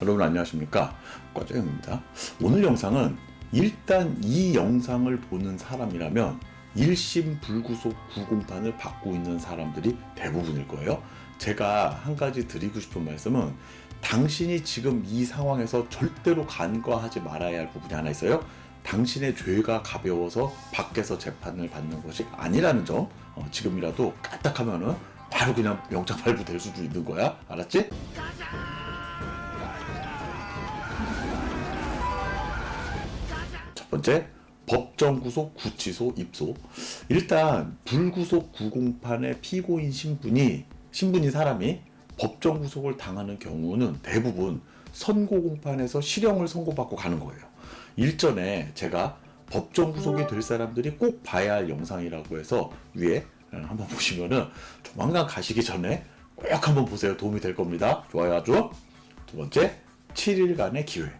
여러분 안녕하십니까? 과정입니다. 오늘 영상은 일단 이 영상을 보는 사람이라면 1심 불구속 구공판을 받고 있는 사람들이 대부분일 거예요. 제가 한 가지 드리고 싶은 말씀은 당신이 지금 이 상황에서 절대로 간과하지 말아야 할 부분이 하나 있어요. 당신의 죄가 가벼워서 밖에서 재판을 받는 것이 아니라는 점. 어, 지금이라도 까딱하면은 바로 그냥 영장 발부될 수도 있는 거야. 알았지? 첫 번째 법정 구속, 구치소, 입소. 일단 불구속 구공판의 피고인 신분이 신분인 사람이 법정 구속을 당하는 경우는 대부분 선고 공판에서 실형을 선고받고 가는 거예요. 일전에 제가 법정 구속이 될 사람들이 꼭 봐야 할 영상이라고 해서 위에 한번 보시면은 조만간 가시기 전에 꼭 한번 보세요. 도움이 될 겁니다. 좋아요 아주. 두 번째 7일간의 기회.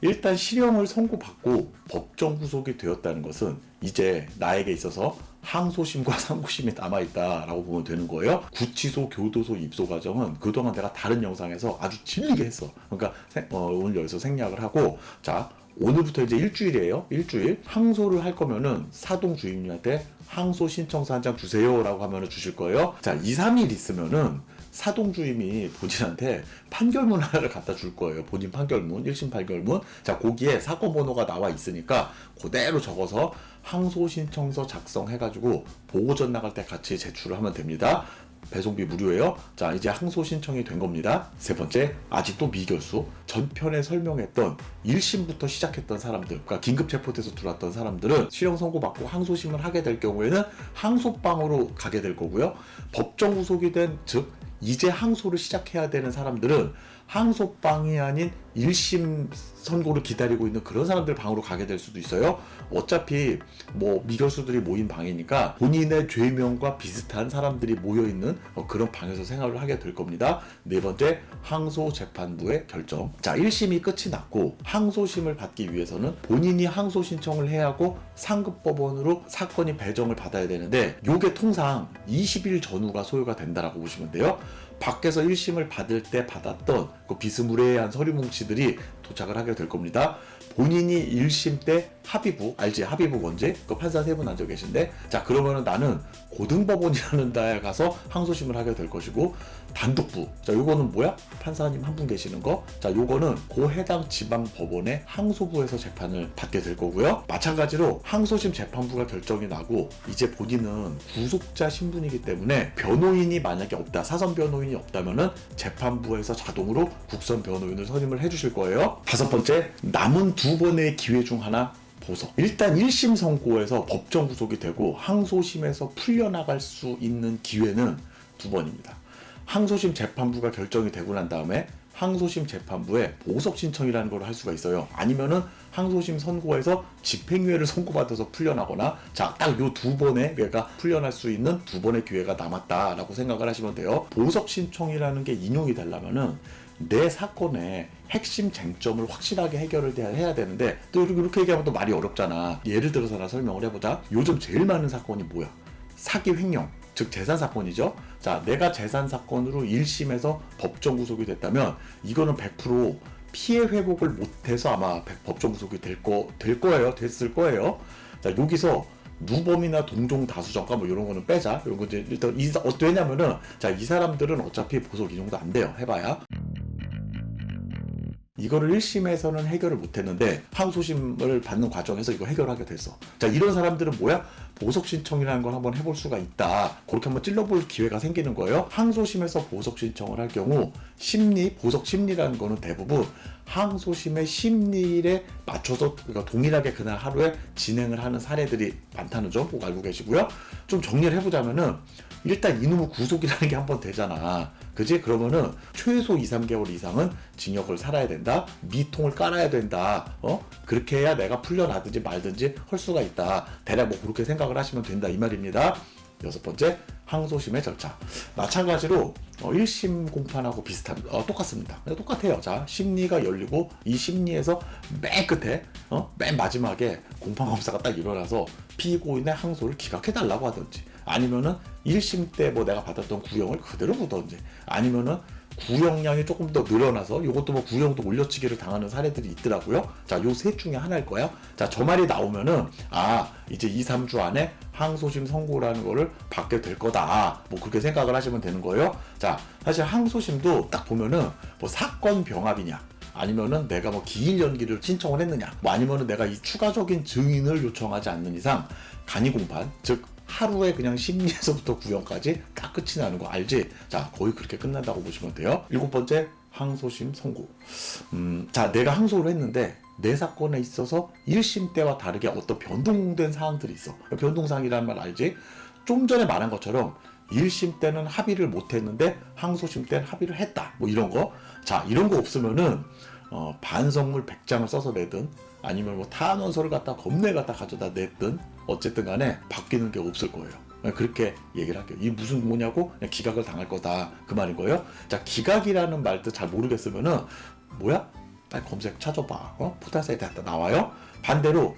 일단 실형을 선고받고 법정 구속이 되었다는 것은 이제 나에게 있어서 항소심과 상고심이 남아있다라고 보면 되는 거예요. 구치소, 교도소 입소 과정은 그동안 내가 다른 영상에서 아주 질리게 했어. 그러니까 생- 어, 오늘 여기서 생략을 하고 자 오늘부터 이제 일주일이에요. 일주일 항소를 할 거면은 사동 주임님한테 항소 신청서 한 장 주세요라고 하면은 주실 거예요. 자 2, 3일 있으면은 사동 주임이 본인한테 판결문 하나를 갖다 줄 거예요. 본인 판결문, 1심 판결문. 자, 거기에 사건 번호가 나와 있으니까 그대로 적어서 항소 신청서 작성해가지고 보고 전 나갈 때 같이 제출을 하면 됩니다. 배송비 무료예요. 자, 이제 항소 신청이 된 겁니다. 세 번째, 아직도 미결수. 전편에 설명했던 1심부터 시작했던 사람들, 그러니까 긴급 체포돼서 들어왔던 사람들은 실형 선고 받고 항소심을 하게 될 경우에는 항소방으로 가게 될 거고요. 법정 구속이 된, 즉, 이제 항소를 시작해야 되는 사람들은 항소방이 아닌 1심 선고를 기다리고 있는 그런 사람들 방으로 가게 될 수도 있어요. 어차피 뭐 미결수들이 모인 방이니까 본인의 죄명과 비슷한 사람들이 모여 있는 어, 그런 방에서 생활을 하게 될 겁니다. 네 번째 항소 재판부의 결정. 자, 1심이 끝이 났고 항소심을 받기 위해서는 본인이 항소 신청을 해야 하고 상급 법원으로 사건이 배정을 받아야 되는데 요게 통상 20일 전후가 소요가 된다라고 보시면 돼요. 밖에서 1심을 받을 때 받았던 그 비스무리한 서류 뭉치들이 도착을 하게 될 겁니다. 본인이 1심 때 합의부, 알지? 합의부 뭔지? 그 판사 세 분 앉아 계신데, 자, 그러면은 나는 고등법원이라는 데에 가서 항소심을 하게 될 것이고, 단독부. 자, 요거는 뭐야? 판사님 한 분 계시는 거. 자, 요거는 고 해당 지방 법원의 항소부에서 재판을 받게 될 거고요. 마찬가지로 항소심 재판부가 결정이 나고, 이제 본인은 구속자 신분이기 때문에 변호인이 만약에 없다, 사선 변호인이 없다면은 재판부에서 자동으로 국선 변호인을 선임을 해주실 거예요. 다섯 번째, 남은 두 번의 기회 중 하나 보석. 일단 1심 선고에서 법정 구속이 되고 항소심에서 풀려나갈 수 있는 기회는 두 번입니다. 항소심 재판부가 결정이 되고 난 다음에 항소심 재판부에 보석 신청이라는 걸 할 수가 있어요. 아니면은 항소심 선고에서 집행유예를 선고받아서 풀려나거나 자 딱 요 두 번의 기회가 풀려날 수 있는 두 번의 기회가 남았다라고 생각을 하시면 돼요. 보석 신청이라는 게 인용이 되려면은 내 사건의 핵심 쟁점을 확실하게 해결을 해야- 되는데 또 이렇게- 얘기하면 또 말이 어렵잖아. 예를 들어서 하나 설명을 해보자. 요즘 제일 많은 사건이 뭐야? 사기 횡령, 즉 재산 사건이죠. 자, 내가 재산 사건으로 1심에서 법정 구속이 됐다면 이거는 100% 피해 회복을 못해서 아마 100 법정 구속이 될 거, 될 거예요. 됐을 거예요. 자, 여기서 누범이나 동종 다수정가 뭐 이런 거는 빼자. 이런 거 이제 일단 이, 어, 왜냐면은 자, 이 사람들은 어차피 보석 인용도 안 돼요. 해봐야. 이거를 1심에서는 해결을 못했는데 항소심을 받는 과정에서 이거 해결하게 됐어. 자 이런 사람들은 뭐야? 보석 신청이라는 걸 한번 해볼 수가 있다. 그렇게 한번 찔러볼 기회가 생기는 거예요. 항소심에서 보석 신청을 할 경우 심리 보석 심리라는 거는 대부분 항소심의 심리에 맞춰서 그러니까 동일하게 그날 하루에 진행을 하는 사례들이 많다는 점 꼭 알고 계시고요. 좀 정리를 해보자면은 일단 이놈의 구속이라는 게 한 번 되잖아. 그지? 그러면은 최소 2, 3개월 이상은 징역을 살아야 된다. 미통을 깔아야 된다. 어? 그렇게 해야 내가 풀려나든지 말든지 할 수가 있다. 대략 뭐 그렇게 생각을 하시면 된다. 이 말입니다. 여섯 번째, 항소심의 절차. 마찬가지로 어, 1심 공판하고 비슷합니다. 어, 똑같습니다. 네, 똑같아요. 자, 심리가 열리고 이 심리에서 맨 끝에, 어, 맨 마지막에 공판 검사가 딱 일어나서 피고인의 항소를 기각해달라고 하든지 아니면은 1심 때 뭐 내가 받았던 구형을 그대로 두던지 아니면은 구형량이 조금 더 늘어나서 이것도 뭐 구형도 올려치기를 당하는 사례들이 있더라고요. 자, 요 셋 중에 하나일 거야. 자, 저 말이 나오면은 아, 이제 2, 3주 안에 항소심 선고라는 거를 받게 될 거다. 뭐 그렇게 생각을 하시면 되는 거예요. 자, 사실 항소심도 딱 보면은 뭐 사건 병합이냐 아니면은 내가 뭐 기일 연기를 신청을 했느냐 뭐 아니면은 내가 이 추가적인 증인을 요청하지 않는 이상 간이 공판 즉 하루에 그냥 심리에서부터 구형까지 다 끝이 나는 거 알지? 자 거의 그렇게 끝난다고 보시면 돼요. 일곱 번째 항소심 선고. 음, 자 내가 항소를 했는데 내 사건에 있어서 1심 때와 다르게 어떤 변동된 사항들이 있어. 변동사항이라는 말 알지? 좀 전에 말한 것처럼 1심 때는 합의를 못 했는데 항소심 때는 합의를 했다. 뭐 이런 거. 자, 이런 거 없으면은 어, 반성물 100장을 써서 내든 아니면 뭐 탄원서를 갖다 겁내 갖다 가져다 냈든 어쨌든 간에 바뀌는 게 없을 거예요. 그렇게 얘기를 할게요. 이 무슨 뭐냐고 그냥 기각을 당할 거다 그 말인 거예요. 자 기각이라는 말도 잘 모르겠으면은 뭐야? 빨리 검색 찾아봐. 어? 포털 사이트에 다 나와요. 반대로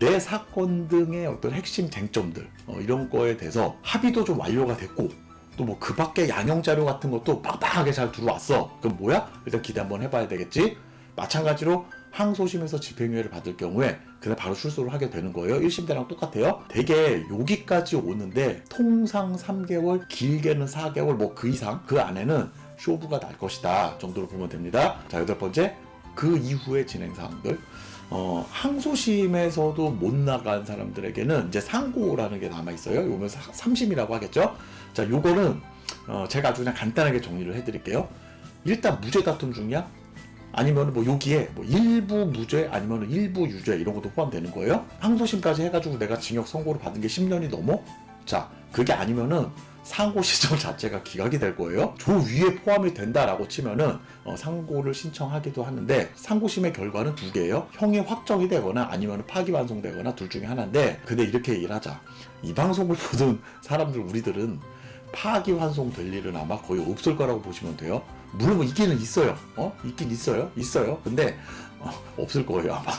내 사건 등의 어떤 핵심 쟁점들 어, 이런 거에 대해서 합의도 좀 완료가 됐고 또 뭐 그 밖에 양형 자료 같은 것도 빡빡하게 잘 들어왔어. 그럼 뭐야? 일단 기대 한번 해봐야 되겠지. 마찬가지로 항소심에서 집행유예를 받을 경우에 그날 바로 출소를 하게 되는 거예요. 1심 때랑 똑같아요. 대개 여기까지 오는데 통상 3개월, 길게는 4개월, 뭐 그 이상 그 안에는 쇼부가 날 것이다 정도로 보면 됩니다. 자 여덟 번째 그 이후의 진행 사항들. 어, 항소심에서도 못 나간 사람들에게는 이제 상고라는 게 남아 있어요. 요면 3심이라고 하겠죠. 자, 요거는 어, 제가 아주 그냥 간단하게 정리를 해드릴게요. 일단 무죄 다툼 중이야. 아니면 뭐 여기에 뭐 일부 무죄 아니면 일부 유죄 이런 것도 포함되는 거예요. 항소심까지 해가지고 내가 징역 선고를 받은 게 10년이 넘어? 자, 그게 아니면은 상고 시정 자체가 기각이 될 거예요. 저 위에 포함이 된다라고 치면은 어, 상고를 신청하기도 하는데 상고심의 결과는 두 개예요. 형이 확정이 되거나 아니면 파기환송되거나 둘 중에 하나인데 근데 이렇게 얘기를 하자. 이 방송을 보는 사람들 우리들은 파기환송 될 일은 아마 거의 없을 거라고 보시면 돼요. 물론 뭐 있기는 있어요. 어? 있긴 있어요. 있어요. 근데 어, 없을 거예요 아마.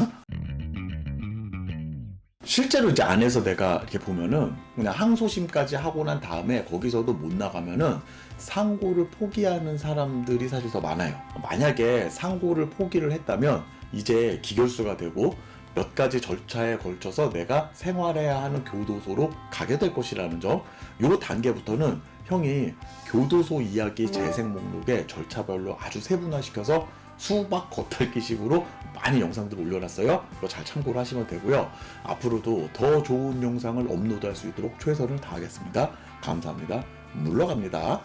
실제로 이제 안에서 내가 이렇게 보면은 그냥 항소심까지 하고 난 다음에 거기서도 못 나가면은 상고를 포기하는 사람들이 사실 더 많아요. 만약에 상고를 포기를 했다면 이제 기결수가 되고 몇 가지 절차에 걸쳐서 내가 생활해야 하는 교도소로 가게 될 것이라는 점. 요 단계부터는 형이 교도소 이야기 재생 목록에 절차별로 아주 세분화시켜서 수박 겉핥기식으로 많이 영상들을 올려놨어요. 이거 잘 참고를 하시면 되고요. 앞으로도 더 좋은 영상을 업로드할 수 있도록 최선을 다하겠습니다. 감사합니다. 물러갑니다.